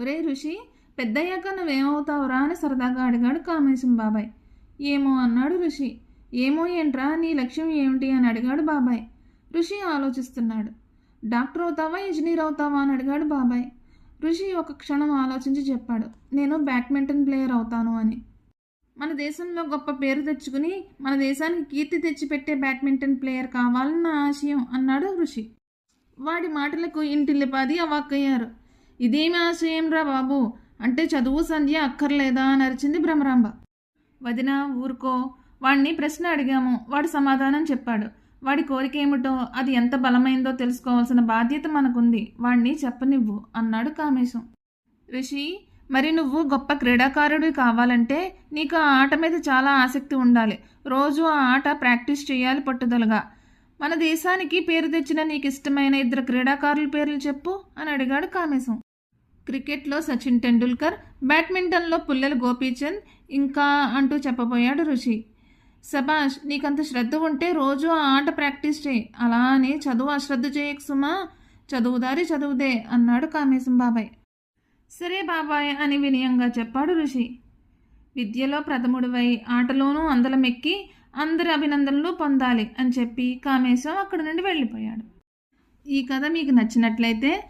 ఒరే ఋషి పెద్దయ్యాక నువ్వేమవుతావురా అని సరదాగా అడిగాడు కామేశం బాబాయ్. ఏమో అన్నాడు ఋషి. ఏమో ఏంట్రా నీ లక్ష్యం ఏమిటి అని అడిగాడు బాబాయ్. ఋషి ఆలోచిస్తున్నాడు. డాక్టర్ అవుతావా ఇంజనీర్ అవుతావా అని అడిగాడు బాబాయ్. ఋషి ఒక క్షణం ఆలోచించి చెప్పాడు. నేను బ్యాడ్మింటన్ ప్లేయర్ అవుతాను అని. మన దేశంలో గొప్ప పేరు తెచ్చుకుని మన దేశానికి కీర్తి తెచ్చిపెట్టే బ్యాడ్మింటన్ ప్లేయర్ కావాలని నా ఆశయం అన్నాడు ఋషి. వాడి మాటలకు ఇంటిల్లిపాది అవాక్కయ్యారు. ఇదేమి ఆశయం రా బాబు? అంటే చదువు సంధ్య అక్కర్లేదా అని అరిచింది భ్రమరాంబ. వదిన ఊరుకో. వాడిని ప్రశ్న అడిగాము. వాడు సమాధానం చెప్పాడు. వాడి కోరిక ఏమిటో అది ఎంత బలమైందో తెలుసుకోవాల్సిన బాధ్యత మనకుంది. వాణ్ణి చెప్పనివ్వు అన్నాడు కామేశం. రిషి మరి నువ్వు గొప్ప క్రీడాకారుడు కావాలంటే నీకు ఆ ఆట మీద చాలా ఆసక్తి ఉండాలి. రోజు ఆ ఆట ప్రాక్టీస్ చేయాలి పట్టుదలగా. మన దేశానికి పేరు తెచ్చిన నీకు ఇష్టమైన ఇద్దరు క్రీడాకారుల పేర్లు చెప్పు అని అడిగాడు కామేశం. క్రికెట్లో సచిన్ టెండూల్కర్ బ్యాడ్మింటన్లో పుల్లెల గోపీచంద్ ఇంకా అంటూ చెప్పబోయాడు రుషి సభాష్ నీకంత శ్రద్ధ ఉంటే రోజు ఆ ఆట ప్రాక్టీస్ చేయి. అలా అని చదువు అశ్రద్ధ చేయకు సుమా. చదువుదారి చదువుదే అన్నాడు కామేశం బాబాయ్. సరే బాబాయ్ అని వినయంగా చెప్పాడు ఋషి విద్యలో ప్రథముడివై ఆటలోనూ అందలమెక్కి అందరి అభినందనలు పొందాలి అని చెప్పి కామేశం అక్కడి నుండి వెళ్ళిపోయాడు. ఈ కథ మీకు నచ్చినట్లయితే